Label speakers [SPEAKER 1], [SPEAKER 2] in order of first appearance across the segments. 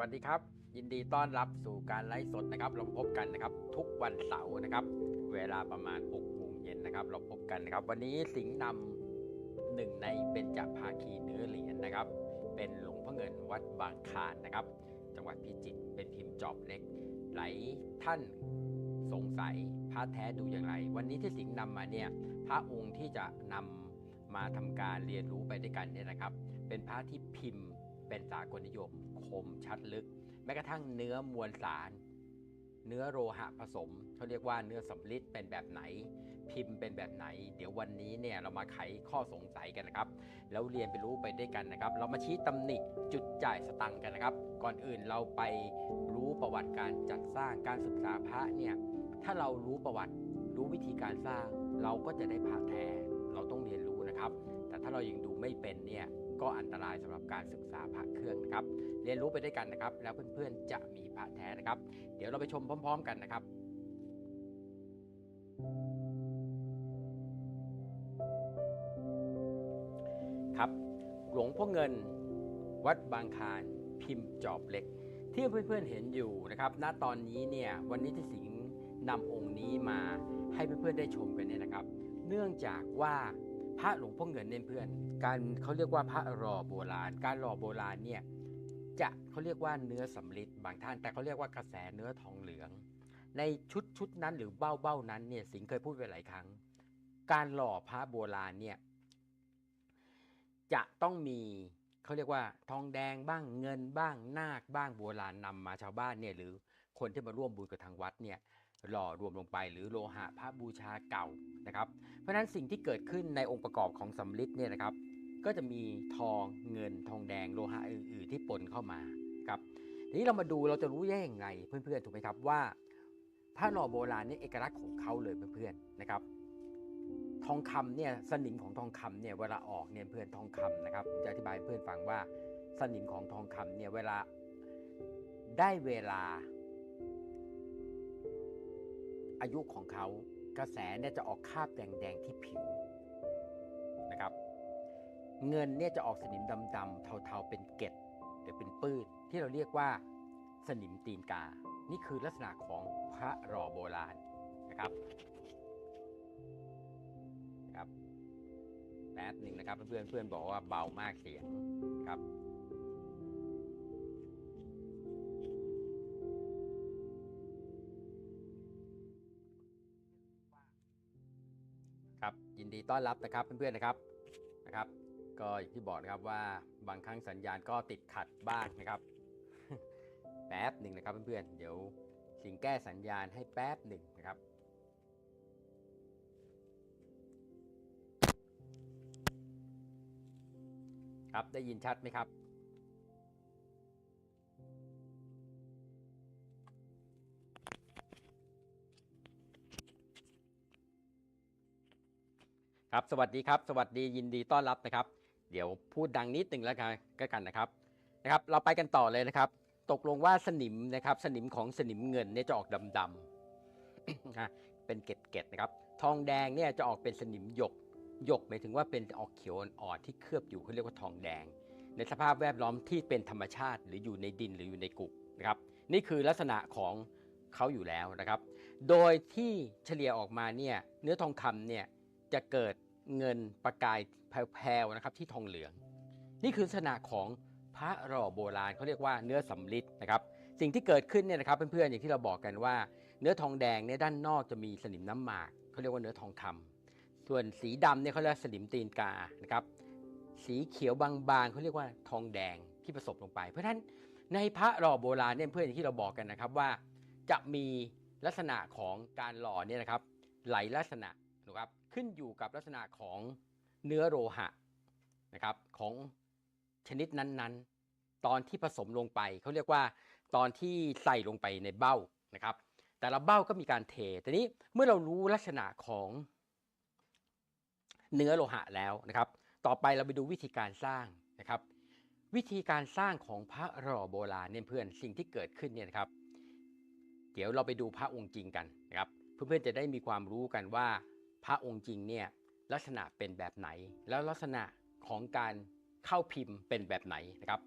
[SPEAKER 1] วัสดีครับ ยินดีต้อนรับสู่การไลฟ์สดนะครับ เราพบกันนะครับ ทุกวันเสาร์นะครับ เวลาประมาณ6โมงเย็นนะครับ เราพบกันนะครับ วันนี้สิงห์นำหนึ่งในเบญจากภาคีเนื้อเหรียญนะครับ เป็นหลวงพ่อเงินวัดบางคานนะครับ จังหวัดพิจิตรเป็นพิมพ์จอบเล็กหลายท่านสงสัยพระแท้ดูอย่างไร วันนี้ที่สิงห์นำมาเนี่ยพระองค์ที่จะนำมาทำการเรียนรู้ไปด้วยกันเนี่ยนะครับ เป็นพระที่พิมพ์เป็นสากลนิยม คมชัดลึก แม้กระทั่งเนื้อมวลสาร เนื้อโลหะผสมเขาเรียกว่าเนื้อสำลิดเป็นแบบไหน พิมพ์เป็นแบบไหน เดี๋ยววันนี้เนี่ยเรามาไขข้อสงสัยกันนะครับ แล้วเรียนไปรู้ไปด้วยกันนะครับ เรามาชี้ตำหนิจุดจ่ายสตังกันนะครับ ก่อนอื่นเราไปรู้ประวัติการจัดสร้างการศึกษาพระเนี่ยถ้าเรารู้ประวัติรู้วิธีการสร้าง เราก็จะได้พระแท้เราต้องเรียนรู้นะครับ แต่ถ้าเรายังดูไม่เป็นเนี่ย ก็อันตรายสำหรับการศึกษาพระเครื่องนะครับ เรียนรู้ไปด้วยกันนะครับ แล้วเพื่อนๆจะมีพระแท้นะครับ เดี๋ยวเราไปชมพร้อม ๆ กันนะครับ ครับ หลวงพ่อเงิน วัดบางคานพิมพ์จอบเหล็ก ที่เพื่อนๆเห็นอยู่นะครับ ณตอนนี้เนี่ยวันนี้ที่สิงห์นำองค์นี้มาให้เพื่อนๆได้ชมกันเนี่ยนะครับ เนื่องจากว่า พระหลวงพ่อเงินเนี่ยเพื่อน การเขาเรียกว่าพระรอโบราณ การรอโบราณเนี่ยจะเขาเรียกว่าเนื้อสำลิดบางท่าน แต่เขาเรียกว่ากระแสเนื้อทองเหลือง ในชุดชุดนั้นหรือเบ้าเบ้านั้นเนี่ยสิงเคยพูดไปหลายครั้ง การหล่อพระโบราณเนี่ยจะต้องมีเขาเรียกว่าทองแดงบ้างเงินบ้างนาคบ้างโบราณนำมาชาวบ้านเนี่ยหรือคนที่มาร่วมบุญกับทางวัดเนี่ย หล่อรวมลงไปหรือโลหะพระบูชาเก่านะครับ เพราะฉะนั้นสิ่งที่เกิดขึ้นในองค์ประกอบของสำลิดเนี่ยนะครับ ก็จะมีทองเงินทองแดงโลหะอื่น ๆ ที่ปนเข้ามาครับทีนี้เรามาดูเราจะรู้ได้ยังไงเพื่อนๆถูกไหมครับว่าพระหล่อโบราณนี่เอกลักษณ์ของเขาเลยเพื่อนๆนะครับ ทองคำเนี่ยสนิมของทองคำเนี่ยเวลาออกเนี่ยเพื่อนทองคำนะครับจะอธิบายเพื่อนฟังว่าสนิมของทองคำเนี่ยเวลาได้เวลา อายุของเขากระแสเนี่ยจะออกคราบแดงๆที่ผิวนะครับ เงินเนี่ยจะออกสนิมดำๆเทาๆเป็นเกล็ดหรือเป็นปื้นที่เราเรียกว่าสนิมตีนกา นี่คือลักษณะของพระรอโบราณนะครับนะครับแป๊บหนึ่งนะครับเพื่อนเพื่อนบอกว่าเบามากเสียงครับ นดีต้อนรับนะครับเพื่อนๆนะครับนะครับ ก็อย่างที่บอกนะครับว่าบางครั้งสัญญาณก็ติดขัดบ้างนะครับ แป๊บหนึ่งนะครับเพื่อนๆเดี๋ยวสิงแก้สัญญาณให้แป๊บหนึ่งนะครับครับได้ยินชัดไหมครับ ครับสวัสดีครับ สวัสดียินดีต้อนรับนะครับ เดี๋ยวพูดดังนิดหนึ่งแล้วกันก็กันนะครับนะครับ เราไปกันต่อเลยนะครับ ตกลงว่าสนิมนะครับ สนิมของสนิมเงินเนี่ยจะออกดำๆนะเป็นเกล็ดๆนะครับ ทองแดงเนี่ยจะออกเป็นสนิมหยกหยกหมายถึงว่าเป็นออกเขียวอ่อนๆที่เคลือบอยู่เขาเรียกว่าทองแดง ในสภาพแวดล้อมที่เป็นธรรมชาติ หรืออยู่ในดินหรืออยู่ในกุกนะครับนี่คือลักษณะของเขาอยู่แล้วนะครับ โดยที่เฉลี่ยออกมาเนี่ยเนื้อทองคำเนี่ยจะเกิด เงินประกายแผ่วๆนะครับที่ทองเหลือง นี่คือลักษณะของพระหล่อโบราณเขาเรียกว่าเนื้อสำลิดนะครับสิ่งที่เกิดขึ้นเนี่ยนะครับเพื่อนๆอย่างที่เราบอกกันว่า เนื้อทองแดงเนี่ยด้านนอกจะมีสนิมน้ำหมากเขาเรียกว่าเนื้อทองคำส่วนสีดำเนี่ยเขาเรียกสนิมตีนกานะครับสีเขียวบางๆเขาเรียกว่าทองแดงที่ผสมลงไป เพราะฉะนั้นในพระหล่อโบราณเนี่ยเพื่อนอย่างที่เราบอกกันนะครับว่า จะมีลักษณะของการหล่อเนี่ยนะครับหลายลักษณะนะครับ ขึ้นอยู่กับลักษณะของเนื้อโลหะนะครับของชนิดนั้นๆ ตอนที่ผสมลงไปเขาเรียกว่าตอนที่ใส่ลงไปในเบ้านะครับ แต่ละเบ้าก็มีการเททีนี้เมื่อเรารู้ลักษณะของเนื้อโลหะแล้วนะครับ ต่อไปเราไปดูวิธีการสร้างนะครับ วิธีการสร้างของพระหล่อโบราณเนี่ยเพื่อนสิ่งที่เกิดขึ้นเนี่ยนะครับ เดี๋ยวเราไปดูพระองค์จริงกันนะครับ เพื่อนๆจะได้มีความรู้กันว่า พระองค์จริงเนี่ยลักษณะเป็นแบบไหน แล้วลักษณะของการเข้าพิมพ์เป็นแบบไหนนะครับ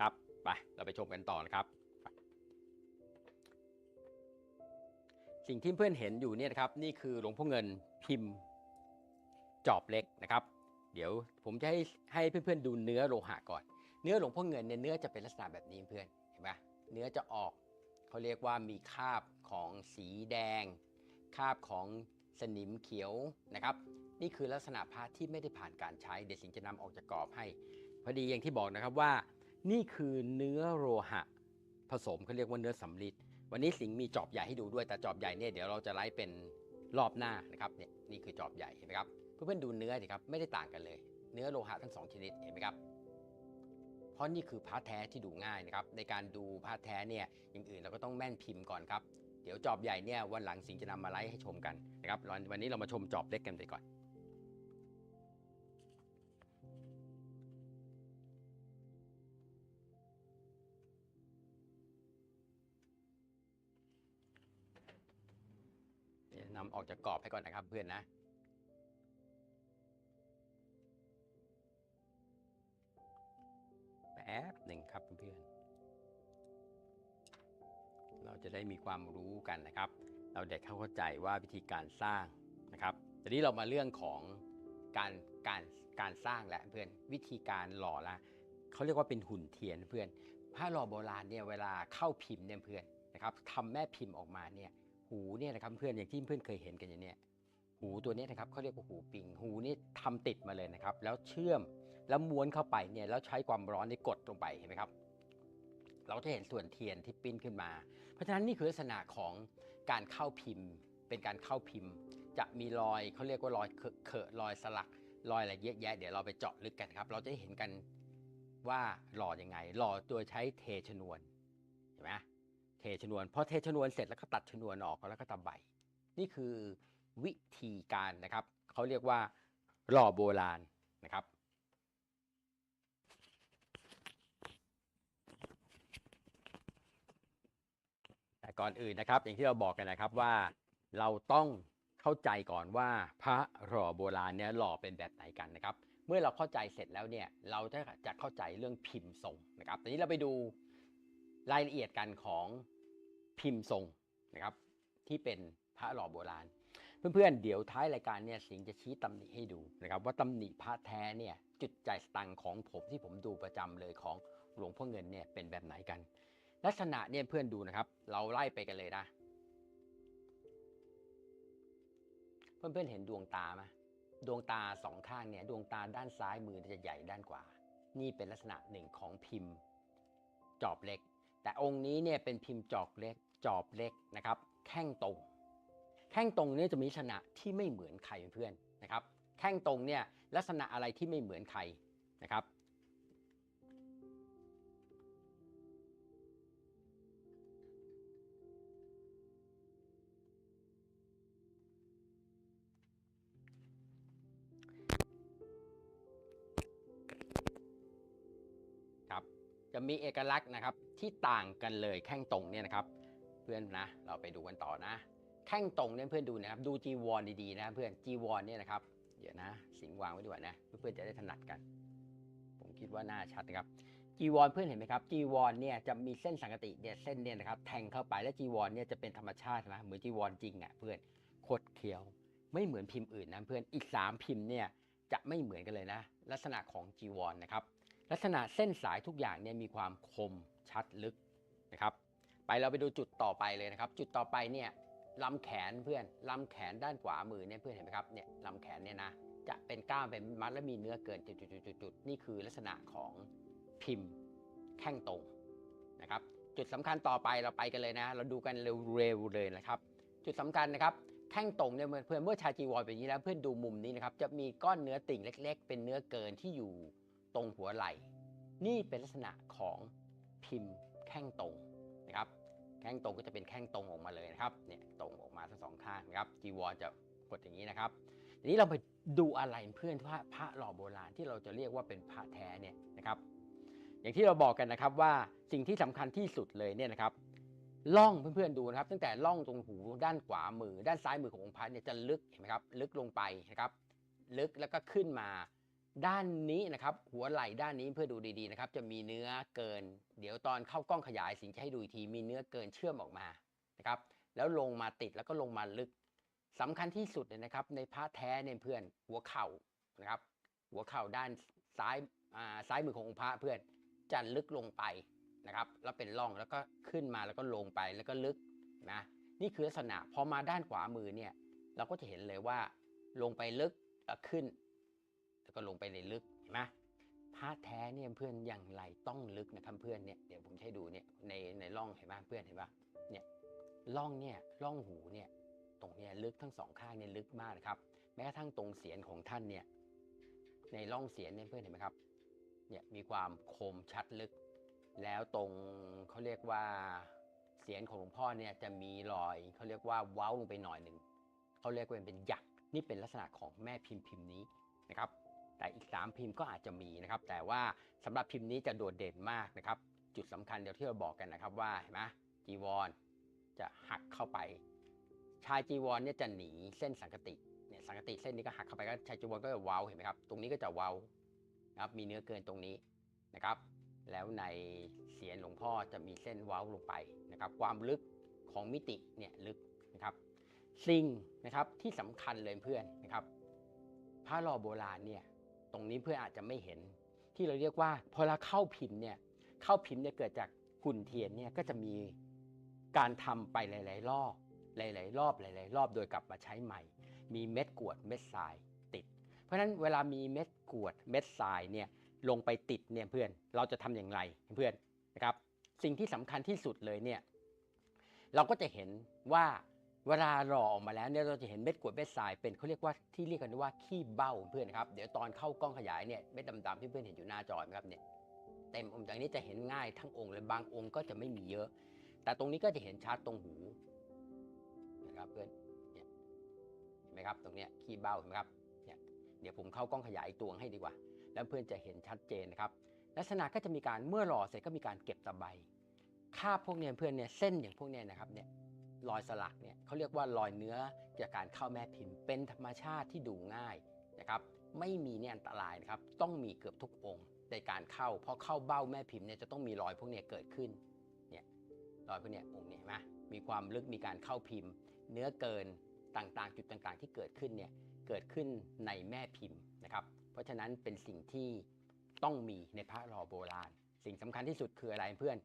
[SPEAKER 1] ครับไปเราไปชมกันต่อนะครับ สิ่งที่เพื่อนเห็นอยู่เนี่ยนะครับ นี่คือหลวงพ่อเงินพิมพ์จอบเล็กนะครับ เดี๋ยวผมจะให้ให้เพื่อนๆดูเนื้อโลหะก่อน เนื้อหลวงพ่อเงินเนี่ยเนื้อจะเป็นลักษณะแบบนี้เพื่อนเห็นไหมเนื้อจะออกเขาเรียกว่ามีคราบของสีแดง คราบของสนิมเขียวนะครับ นี่คือลักษณะพระที่ไม่ได้ผ่านการใช้ เดี๋ยวสิงจะนำออกจากกรอบให้ พอดีอย่างที่บอกนะครับว่า นี่คือเนื้อโลหะผสมเขาเรียกว่าเนื้อสำลิดวันนี้สิงมีจอบใหญ่ให้ดูด้วยแต่จอบใหญ่เนี่ยเดี๋ยวเราจะไล่เป็นรอบหน้านะครับเนี่ยนี่คือจอบใหญ่เห็นไหมครับ เพื่อนๆดูเนื้อดิครับไม่ได้ต่างกันเลย เนื้อโลหะทั้งสองชนิดเห็นไหมครับเพราะนี่คือพาระแท้ที่ดูง่ายนะครับในการดูพาระแท้เนี่ยอย่างอื่นเราก็ต้องแม่นพิมพ์ก่อนครับเดี๋ยวจอบใหญ่เนี่ยวันหลังสิงจะนำมาไลฟ์ให้ชมกันนะครับวันนี้เรามาชมจอบเล็กกันไปก่อนนำออกจากกรอบให้ก่อนนะครับเพื่อนนะ ป๊บหนึ่งครับเพื่อนๆเราจะได้มีความรู้กันนะครับ เราได้เข้าใจว่าวิธีการสร้างนะครับทีนี้เรามาเรื่องของการการการสร้างและเพื่อนวิธีการหล่อละเขาเรียกว่าเป็นหุ่นเทียนเพื่อนผ้าหล่อโบราณเนี่ยเวลาเข้าพิมพ์เนี่ยเพื่อนนะครับทำแม่พิมพ์ออกมาเนี่ยหูเนี่ยนะครับเพื่อนอย่างที่เพื่อนเคยเห็นกันอย่างเนี้ยหูตัวเนี้ยนะครับเขาเรียกว่าหูปิงหูนี่ทำติดมาเลยนะครับ แล้วเชื่อม แล้วม้วนเข้าไปเนี่ยแล้วใช้ความร้อนในกดลงไปเห็นไหมครับ เราจะเห็นส่วนเทียนที่ปิ้นขึ้นมา เพราะฉะนั้นนี่คือลักษณะของการเข้าพิมพ์ เป็นการเข้าพิมพ์ จะมีรอยเขาเรียกว่ารอยเคอะเขอะรอยสลักรอยอะไรเยอะแยะเดี๋ยวเราไปเจาะลึกกันครับ เราจะได้เห็นกันว่าหล่อยังไงหล่อโดยใช้เทชนวนเห็นไหมเทชนวนพอเทชนวนเสร็จแล้วก็ตัดชนวนออกแล้วก็ตำใบนี่คือวิธีการนะครับเขาเรียกว่าหล่อโบราณนะครับ ก่อนอื่นนะครับ อย่างที่เราบอกกันนะครับว่าเราต้องเข้าใจก่อนว่าพระหล่อโบราณเนี่ยหล่อเป็นแบบไหนกันนะครับ เมื่อเราเข้าใจเสร็จแล้วเนี่ยเราจะจะเข้าใจเรื่องพิมพ์ทรงนะครับทีนี้เราไปดูรายละเอียดกันของพิมพ์ทรงนะครับ ที่เป็นพระหล่อโบราณ เพื่อนๆเดี๋ยวท้ายรายการเนี่ยสิงจะชี้ตำหนิให้ดูนะครับ ว่าตำหนิพระแท้เนี่ยจุดใจสตังของผมที่ผมดูประจำเลยของหลวงพ่อเงินเนี่ยเป็นแบบไหนกัน ลักษณะเนี่ยเพื่อนดูนะครับ เราไล่ไปกันเลยนะ เพื่อนๆเห็นดวงตาไหมดวงตาสองข้างเนี่ย ดวงตาด้านซ้ายมือจะใหญ่ด้านกว่านี่เป็นลักษณะหนึ่งของพิมพ์จอบเล็ก แต่องค์นี้เนี่ยเป็นพิมพ์จอบเล็ก จอบเล็กนะครับ แข้งตรง แข้งตรงเนี่ยจะมีลักษณะที่ไม่เหมือนใครเพื่อนๆนะครับ แข้งตรงเนี่ยลักษณะอะไรที่ไม่เหมือนใครนะครับ มีเอกลักษณ์นะครับที่ต่างกันเลยแข้งตรงเนี่ยนะครับ เพื่อนนะเราไปดูกันต่อนะ แข้งตรงเนี่ยเพื่อนดูนะครับ ดูจีวรดีๆนะเพื่อนจีวรเนี่ยนะครับเดี๋ยวนะสิงวางไว้ดีกว่านะเพื่อนๆจะได้ถนัดกัน ผมคิดว่าน่าชัดนะครับจีวรเพื่อนเห็นไหมครับจีวรเนี่ยจะมีเส้นสังกติเนี่ยเส้นเนี่ยนะครับแทงเข้าไปแล้วจีวรเนี่ยจะเป็นธรรมชาตินะเหมือนจีวรจริงอะเพื่อนโคดเคี้ยว ไม่เหมือนพิมพ์อื่นนะเพื่อนอีก 3 พิมพ์เนี่ยจะไม่เหมือนกันเลยนะ ลักษณะของจีวรนะครับ ลักษณะเส้นสายทุกอย่างเนี่ยมีความคมชัดลึกนะครับ ไปเราไปดูจุดต่อไปเลยนะครับ จุดต่อไปเนี่ยลำแขนเพื่อนลำแขนด้านขวามือเนี่ยเพื่อนเห็นไหมครับเนี่ยลำแขนเนี่ยนะจะเป็นก้ามเป็นมัดและมีเนื้อเกินจุดๆๆๆนี่คือลักษณะของพิมพ์แข้งตรงนะครับ จุดสำคัญต่อไปเราไปกันเลยนะ เราดูกันเร็วๆเลยนะครับ จุดสำคัญนะครับแข้งตรงเนี่ยเพื่อนเมื่อชาจีวรเป็นอย่างนี้แล้วเพื่อนดูมุมนี้นะครับจะมีก้อนเนื้อติ่งเล็ก ๆ เป็นเนื้อเกินที่อยู่ รงหัวไหล่ นี่เป็นลักษณะของพิมพ์แข้งตรงนะครับแข้งตรงก็จะเป็นแข้งตรงออกมาเลยนะครับเนี่ยตรงออกมาทั้งสองข้างนะครับจีวรจะกดอย่างนี้นะครับทีนี้เราไปดูอะไรเพื่อนพระพระหล่อโบราณที่เราจะเรียกว่าเป็นพระแท้เนี่ยนะครับอย่างที่เราบอกกันนะครับว่าสิ่งที่สำคัญที่สุดเลยเนี่ยนะครับล่องเพื่อนๆดูนะครับตั้งแต่ล่องตรงหูด้านขวามือ ด้านซ้ายมือขององค์พระเนี่ยจะลึกเห็นไหมครับลึกลงไปนะครับลึกแล้วก็ขึ้นมา ด้านนี้นะครับหัวไหล่ด้านนี้เพื่อดูดีๆนะครับจะมีเนื้อเกิน เดี๋ยวตอนเข้ากล้องขยายสิงจะให้ดูอีกทีมีเนื้อเกินเชื่อมออกมานะครับแล้วลงมาติดแล้วก็ลงมาลึกสำคัญที่สุดเลยนะครับ ในพระแท้เนี่ยเพื่อนหัวเข่านะครับหัวเข่าด้านซ้ายอ่าซ้ายมือขององค์พระเพื่อนจะลึกลงไปนะครับแล้วเป็นร่องแล้วก็ขึ้นมาแล้วก็ลงไปแล้วก็ลึกนะนี่คือลักษณะพอมาด้านขวามือเนี่ยเราก็จะเห็นเลยว่าลงไปลึกแล้วขึ้น ก็ลงไปในลึกเห็นไหมพระแท้เนี่ยเพื่อนอย่างไรต้องลึกนะครับเพื่อนเนี่ยเดี๋ยวผมให้ดูเนี่ยในในร่องเห็นไหมเพื่อนเห็นปะเนี่ยร่องเนี่ยร่องหูเนี่ยตรงเนี้ยลึกทั้งสองข้างเนี่ยลึกมากนะครับ แม้กระทั่งตรงเสียนของท่านเนี่ยในร่องเสียนเนี่ยเพื่อนเห็นไหมครับเนี่ยมีความคมชัดลึก แล้วตรงเขาเรียกว่าเสียนของหลวงพ่อเนี่ยจะมีรอยเขาเรียกว่าเว้าลงไปหน่อยหนึ่งเขาเรียกว่าเป็นหยักนี่เป็นลักษณะของแม่พิมพ์พิมพ์นี้นะครับ แต่อีก 3 พิมพ์ก็อาจจะมีนะครับ แต่ว่าสำหรับพิมพ์นี้จะโดดเด่นมากนะครับ จุดสำคัญเดี๋ยวที่เราบอกกันนะครับว่าเห็นไหมจีวรจะหักเข้าไป ชายจีวรเนี่ยจะหนีเส้นสังกติเนี่ยสังกติเส้นนี้ก็หักเข้าไปก็ชายจีวรก็จะเว้าเห็นไหมครับ ตรงนี้ก็จะเว้านะครับมีเนื้อเกินตรงนี้นะครับ แล้วในเสียนหลวงพ่อจะมีเส้นเว้าลงไปนะครับ ความลึกของมิติเนี่ยลึกนะครับสิ่งนะครับที่สำคัญเลยเพื่อนนะครับพระหล่อโบราณเนี่ย รงนี้เพื่ออาจจะไม่เห็น ที่เราเรียกว่าพอเราเข้าพิมพ์เนี่ยเข้าพิมพ์เนี่ยเกิดจากหุ่นเทียนเนี่ยก็จะมีการทำไปหลาย ๆ รอบหลาย ๆ รอบหลาย ๆ รอบโดยกลับมาใช้ใหม่ มีเม็ดกวดเม็ดทรายติด เพราะฉะนั้นเวลามีเม็ดกวดเม็ดทรายเนี่ยลงไปติดเนี่ยเพื่อนเราจะทำอย่างไรเพื่อนนะครับ สิ่งที่สำคัญที่สุดเลยเนี่ยเราก็จะเห็นว่า เวลาหล่อออกมาแล้วเนี่ยเราจะเห็นเม็ดกรวดเม็ดทรายเป็นเขาเรียกว่าที่เรียกกันว่าขี้เบ้าเพื่อนนะครับเดี๋ยวตอนเข้ากล้องขยายเนี่ยเม็ดดำๆที่เพื่อนเห็นอยู่หน้าจอนะครับเนี่ยเต็มองค์อย่างนี้จะเห็นง่ายทั้งองค์เลยบางองค์ก็จะไม่มีเยอะ แต่ตรงนี้ก็จะเห็นชัดตรงหูนะครับเพื่อนเนี่ยเห็นไหมครับตรงเนี้ยขี้เบ้าเห็นไหมครับเนี่ยเดี๋ยวผมเข้ากล้องขยายอีกตัวให้ดีกว่า แล้วเพื่อนจะเห็นชัดเจนนะครับลักษณะก็จะมีการเมื่อหล่อเสร็จก็มีการเก็บตะไบคราบพวกเนี้ยเพื่อนเนี่ยเส้นอย่างพวกเนี้ยนะครับเนี่ย รอยสลักเนี่ยเขาเรียกว่ารอยเนื้อจากการเข้าแม่พิมพ์ เป็นธรรมชาติที่ดูง่ายนะครับไม่มีเนี่ยอันตรายนะครับต้องมีเกือบทุกองค์ในการเข้า เพราะเข้าเบ้าแม่พิมพ์เนี่ยจะต้องมีรอยพวกเนี้ยเกิดขึ้นเนี่ยรอยพวกเนี้ยองค์เนี่ยเห็นไหมมีความลึกมีการเข้าพิมพ์ เนื้อเกินต่างๆ จุดต่างๆ ที่เกิดขึ้นเนี่ยเกิดขึ้นในแม่พิมพ์นะครับ เพราะฉะนั้นเป็นสิ่งที่ต้องมีในพระรอโบราณ สิ่งสำคัญที่สุดคืออะไรเพื่อน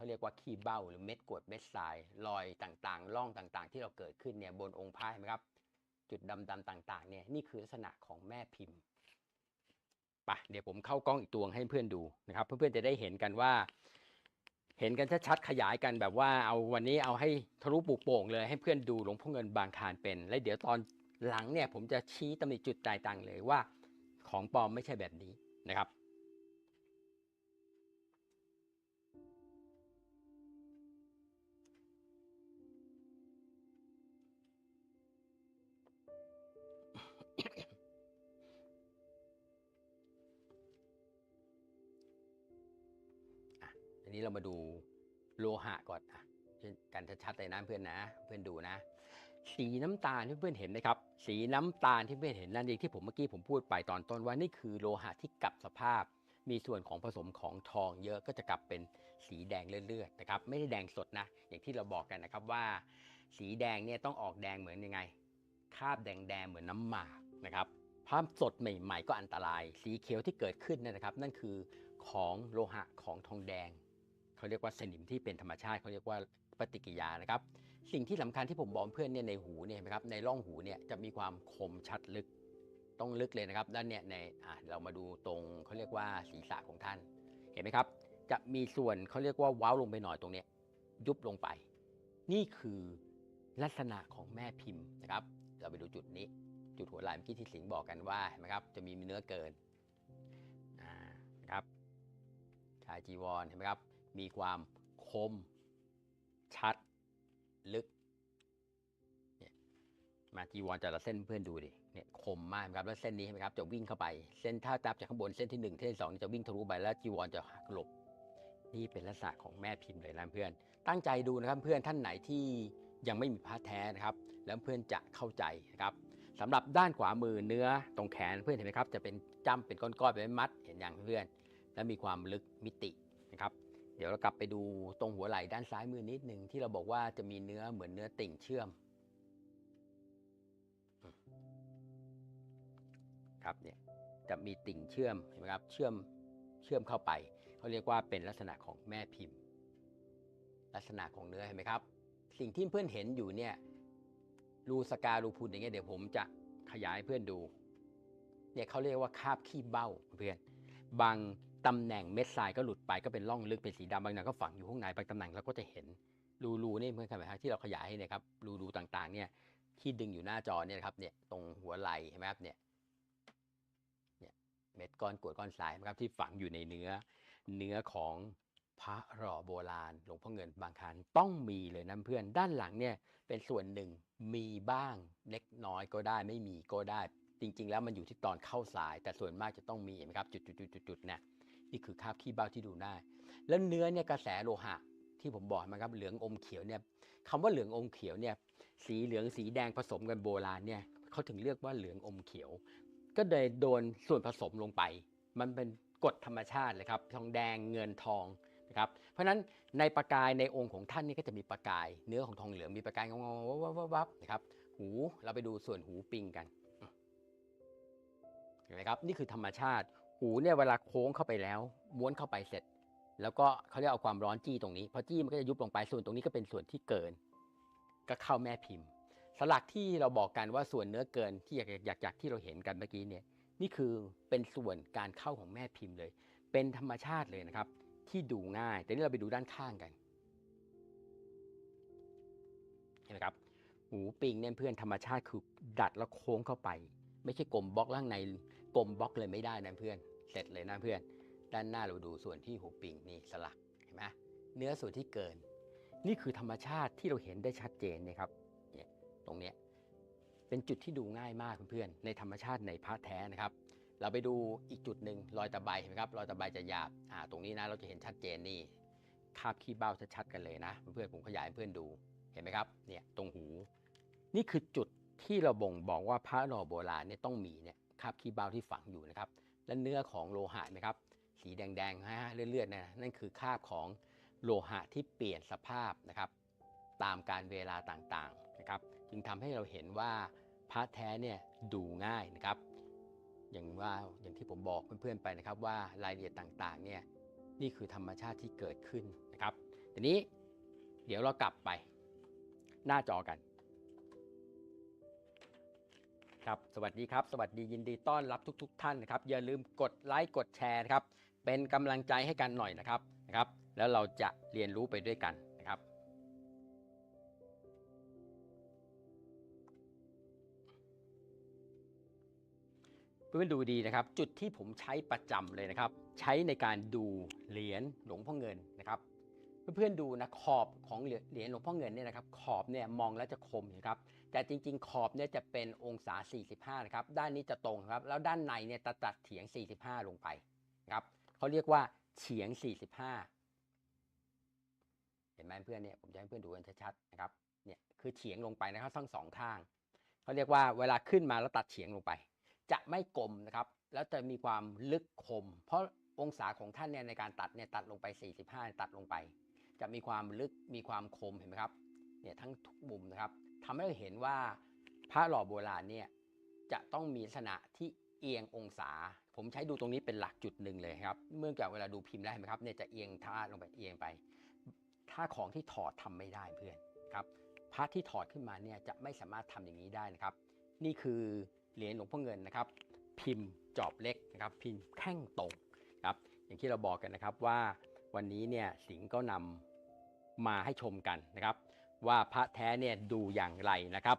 [SPEAKER 1] เขาเรียกว่าขี้เบ้าหรือเม็ดกรวดเม็ดทรายรอยต่างๆร่องต่างๆ ที่เราเกิดขึ้นเนี่ยบนองค์พระเห็นไหมครับ จุดดำๆต่างๆเนี่ยนี่คือลักษณะของแม่พิมพ์ไปเดี๋ยวผมเข้ากล้องอีกตัวให้เพื่อนดูนะครับ เพื่อนๆจะได้เห็นกันว่า เห็นกันชัดๆขยายกันแบบว่าเอาวันนี้เอาให้ทะลุปุโป่งเลยให้เพื่อนดูหลวงพ่อเงินบางคารเป็น แล้วเดี๋ยวตอนหลังเนี่ยผมจะชี้ตำหนิจุดต่างๆเลยว่า ของปลอมไม่ใช่แบบนี้นะครับ โลหะก่อนอะกันชัดๆเลยนะเพื่อนนะ เพื่อนดูนะ สีน้ำตาลที่เพื่อนเห็นนะครับ สีน้ำตาลที่เพื่อนเห็นนั่นเองที่ผมเมื่อกี้ผมพูดไปตอนต้นว่านี่คือโลหะที่กลับสภาพ มีส่วนของผสมของทองเยอะก็จะกลับเป็นสีแดงเลือดๆนะครับ ไม่ได้แดงสดนะ อย่างที่เราบอกกันนะครับว่า สีแดงเนี่ยต้องออกแดงเหมือนยังไง คาบแดงๆเหมือนน้ำหมากนะครับภาพสดใหม่ ๆ ก็อันตราย สีเขียวที่เกิดขึ้นนะครับ นั่นคือของโลหะของทองแดง เขาเรียกว่าสนิมที่เป็นธรรมชาติเขาเรียกว่าปฏิกิริยานะครับ สิ่งที่สำคัญที่ผมบอกเพื่อนเนี่ยในหูเนี่ยนะครับในร่องหูเนี่ยจะมีความคมชัดลึกต้องลึกเลยนะครับ ด้านเนี่ยในอะเรามาดูตรงเขาเรียกว่าศีรษะของท่าน เห็นไหมครับ จะมีส่วนเขาเรียกว่าว้าวลงไปหน่อยตรงเนี้ยยุบลงไป นี่คือลักษณะของแม่พิมพ์นะครับ เราไปดูจุดนี้ จุดหัวไหล่เมื่อกี้ที่สิงบอกกันว่าเห็นไหมครับจะมีเนื้อเกินอ่านะครับชายจีวรเห็นไหมครับ มีความคม ชัด ลึกเนี่ยมาจีวรแต่ละเส้นเพื่อนดูดิเนี่ยคมมากนะครับแล้วเส้นนี้เห็นไหมครับจะวิ่งเข้าไป เส้นถ้าจับจากข้างบนเส้นที่หนึ่งเส้นที่สองจะวิ่งทะลุไปแล้วจีวรจะหักหลบนี่เป็นลักษณะของแม่พิมพ์เลยนะเพื่อน ตั้งใจดูนะครับเพื่อนท่านไหนที่ยังไม่มีพระแท้นะครับ แล้วเพื่อนจะเข้าใจนะครับสำหรับด้านขวามือเนื้อตรงแขนเพื่อนเห็นไหมครับ จะเป็นจ้ำเป็นก้อนๆเป็นมัดเห็นอย่างเพื่อน และมีความลึกมิติ เดี๋ยวเรากลับไปดูตรงหัวไหล่ด้านซ้ายมือนิดหนึ่งที่เราบอกว่าจะมีเนื้อเหมือนเนื้อติ่งเชื่อม ครับเนี่ยจะมีติ่งเชื่อมเห็นไหมครับ เชื่อมเชื่อมเข้าไปเขาเรียกว่าเป็นลักษณะของแม่พิมพ์ ลักษณะของเนื้อเห็นไหมครับ สิ่งที่เพื่อนเห็นอยู่เนี่ยรูสการูพุนอย่างเงี้ยเดี๋ยวผมจะขยายให้เพื่อนดูเนี่ยเขาเรียกว่าคาบขี้เบ้าเพื่อนบาง ตำแหน่งเม็ดทรายก็หลุดไปก็เป็นร่องลึกเป็นสีดำบางตำแหน่งก็ฝังอยู่ข้างในบางตำแหน่งเราก็จะเห็นรูรูนี่เพื่อนเห็นไหมครับที่เราขยายให้นี่ยครับรูรูต่างๆ เนี่ยที่ดึงอยู่หน้าจอเนี่ยนะครับเนี่ยตรงหัวไหล่เห็นไหมครับเนี่ยเนี่ยเม็ดก้อนกรวดก้อนทรายนะครับที่ฝังอยู่ในเนื้อเนื้อของพระหล่อโบราณหลวงพ่อเงินบางครั้งต้องมีเลยนะเพื่อนด้านหลังเนี่ยเป็นส่วนหนึ่งมีบ้างเล็กน้อยก็ได้ไม่มีก็ได้ จริง ๆ แล้วมันอยู่ที่ตอนเข้าสาย แต่ส่วนมากจะต้องมีเห็นไหมครับจุดๆๆๆเนี่ย นี่คือคราบขี้เบ้าที่ดูได้ แล้วเนื้อเนี่ยกระแสโลหะที่ผมบอกนะครับเหลืองอมเขียวเนี่ยคำว่าเหลืองอมเขียวเนี่ยสีเหลืองสีแดงผสมกันโบราณเนี่ยเขาถึงเรียกว่าเหลืองอมเขียว ก็เลยโดนส่วนผสมลงไป มันเป็นกฎธรรมชาติเลยครับทองแดงเงินทองนะครับเพราะฉะนั้นในประกายในองค์ของท่านนี่ก็จะมีประกาย เนื้อของทองเหลืองมีประกายงงๆวับวับวับนะครับหูเราไปดูส่วนหูปิงกันเห็นไหมครับนี่คือธรรมชาติ หูเนี่ยเวลาโค้งเข้าไปแล้วม้วนเข้าไปเสร็จ แล้วก็เขาเรียกเอาความร้อนจี้ตรงนี้พอจี้มันก็จะยุบลงไปส่วนตรงนี้ก็เป็นส่วนที่เกิน ก็เข้าแม่พิมพ์ สลักที่เราบอกกันว่าส่วนเนื้อเกินที่อยากอยากอยากที่เราเห็นกันเมื่อกี้เนี่ยนี่คือเป็นส่วนการเข้าของแม่พิมพ์เลย เป็นธรรมชาติเลยนะครับ ที่ดูง่าย แต่นี่เราไปดูด้านข้างกันเห็นไหมครับหูปิงเนี่ยเพื่อนธรรมชาติคือดัดแล้วโค้งเข้าไป ไม่ใช่กลมบล็อกล่างในกลมบล็อกเลยไม่ได้นะเพื่อน เสร็จเลยนะเพื่อน ด้านหน้าเราดูส่วนที่หูปิงนี่สลักเห็นไหมเนื้อส่วนที่เกิน นี่คือธรรมชาติที่เราเห็นได้ชัดเจนนะครับเนี่ยตรงเนี้ยเป็นจุดที่ดูง่ายมากเพื่อนๆในธรรมชาติในพระแท้นะครับ เราไปดูอีกจุดหนึ่งรอยตะไบเห็นไหมครับรอยตะไบจะหยาบอ่าตรงนี้นะเราจะเห็นชัดเจนนี่คาบขี้เบ้าชัดๆกันเลยนะเพื่อนๆผมขยายเพื่อนดูเห็นไหมครับเนี่ยตรงหู นี่คือจุดที่เราบ่งบอกว่าพระหล่อโบราณเนี่ยต้องมีเนี่ยคาบขี้เบ้าที่ฝังอยู่นะครับ และเนื้อของโลหะนไหมครับ สีแดงๆฮะเลือดๆนะนั่นคือคราบของโลหะที่เปลี่ยนสภาพนะครับ ตามการเวลาต่างๆนะครับ จึงทำให้เราเห็นว่าพระแท้เนี่ยดูง่ายนะครับ อย่างว่าอย่างที่ผมบอกเพื่อนๆไปนะครับ ว่ารายละเอียดต่างๆเนี่ยนี่คือธรรมชาติที่เกิดขึ้นนะครับทีนี้เดี๋ยวเรากลับไปหน้าจอกัน ครับสวัสดีครับ สวัสดียินดีต้อนรับทุกๆท่านนะครับอย่าลืมกดไลค์กดแชร์นะครับเป็นกำลังใจให้กันหน่อยนะครับนะครับ แล้วเราจะเรียนรู้ไปด้วยกันนะครับ เพื่อนๆดูดีนะครับ จุดที่ผมใช้ประจำเลยนะครับ ใช้ในการดูเหรียญหลวงพ่อเงินนะครับ เพื่อนๆดูนะขอบของเหรียญหลวงพ่อเงินเนี่ยนะครับ ขอบเนี่ยมองแล้วจะคมนะครับ แต่จริง ๆ ขอบเนี่ยจะเป็นองศา 45 นะครับ ด้านนี้จะตรงครับ แล้วด้านในเนี่ยจะตัดเฉียง 45 ลงไปครับเขาเรียกว่าเฉียง 45 เห็นไหมเพื่อนเนี่ย ผมจะให้เพื่อนดูกันชัดๆนะครับ เนี่ยคือเฉียงลงไปนะครับทั้งสองข้าง เขาเรียกว่าเวลาขึ้นมาแล้วตัดเฉียงลงไป จะไม่กลมนะครับ แล้วจะมีความลึกคม เพราะองศาของท่านเนี่ยในการตัดเนี่ยตัดลงไป 45 ตัดลงไป จะมีความลึก มีความคมเห็นไหมครับ เนี่ยทั้งทุกมุมนะครับ ทำให้เราเห็นว่าพระหล่อโบราณเนี่ยจะต้องมีลักษณะที่เอียงองศา ผมใช้ดูตรงนี้เป็นหลักจุดหนึ่งเลยครับ เมื่อจากเวลาดูพิมพ์แล้วเห็นไหมครับเนี่ยจะเอียงท่าลงไปเอียงไป ถ้าของที่ถอดทำไม่ได้เพื่อนครับพระที่ถอดขึ้นมาเนี่ยจะไม่สามารถทำอย่างนี้ได้นะครับ นี่คือเหรียญหลวงพ่อเงินนะครับ พิมพ์จอบเล็กนะครับ พิมพ์แข้งตรงครับ อย่างที่เราบอกกันนะครับว่าวันนี้เนี่ยสิงห์ก็นำมาให้ชมกันนะครับ ว่าพระแท้เนี่ยดูอย่างไรนะครับ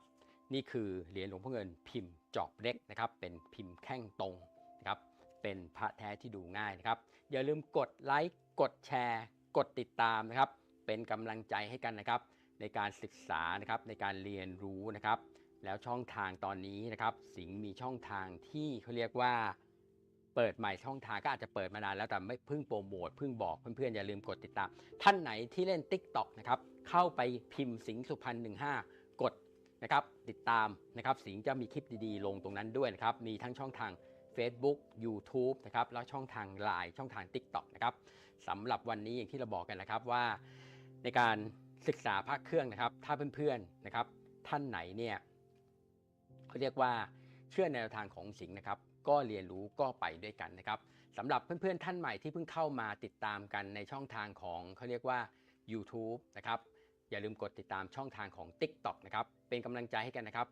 [SPEAKER 1] นี่คือเหรียญหลวงพ่อเงินพิมพ์จอบเล็กนะครับ เป็นพิมพ์แข้งตรงนะครับ เป็นพระแท้ที่ดูง่ายนะครับ อย่าลืมกดไลค์กดแชร์ กดติดตามนะครับ เป็นกำลังใจให้กันนะครับ ในการศึกษานะครับในการเรียนรู้นะครับ แล้วช่องทางตอนนี้นะครับ สิงห์มีช่องทางที่เขาเรียกว่า เปิดใหม่ช่องทางก็อาจจะเปิดมานานแล้วแต่ไม่เพิ่งโปรโมทเพิ่งบอกเพื่อนๆ อย่าลืมกดติดตาม ท่านไหนที่เล่น Tik t o อกนะครับเข้าไปพิมพ์สิงสุพรรณ15 กดนะครับติดตามนะครับสิงจะมีคลิปดีๆ ลงตรงนั้นด้วยนะครับมีทั้งช่องทาง Facebook YouTube นะครับแล้วช่องทาง Line ช่องทาง TikTok นะครับสำหรับวันนี้อย่างที่เราบอกกันนะครับว่า ในการศึกษาภาคเครื่องนะครับ ถ้าเพื่อนๆนะครับท่านไหนเนี่ยเขาเรียกว่าเชื่อแนวทางของสิงห์นะครับ ก็เรียนรู้ก็ไปด้วยกันนะครับสำหรับเพื่อนๆท่านใหม่ที่เพิ่งเข้ามาติดตามกันในช่องทางของเขาเรียกว่า YouTube นะครับอย่าลืมกดติดตามช่องทางของ TikTok นะครับเป็นกำลังใจให้กันนะครับ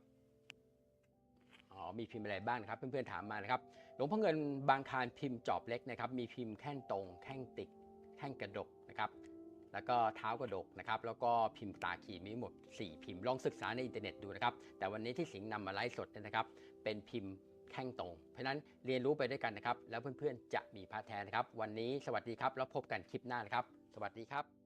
[SPEAKER 1] อ๋อมีพิมพ์อะไรบ้างนะครับ เพื่อนๆถามมานะครับหลวงพ่อเงินบางคารพิมพ์จอบเล็กนะครับมีพิมพ์แข้งตรง แข้งติกแข้งกระดกนะครับแล้วก็เท้ากระดกนะครับแล้วก็พิมพ์ตาขีมีหมด 4 พิมพ์ลองศึกษาในอินเทอร์เน็ตดูนะครับแต่วันนี้ที่สิงห์นำมาไลฟ์สดเนี่ยนะครับเป็นพิมพ์ แข้งตรง เพราะนั้นเรียนรู้ไปด้วยกันนะครับ แล้วเพื่อนๆจะมีพาแท้นะครับ วันนี้สวัสดีครับ แล้วพบกันคลิปหน้านะครับ สวัสดีครับ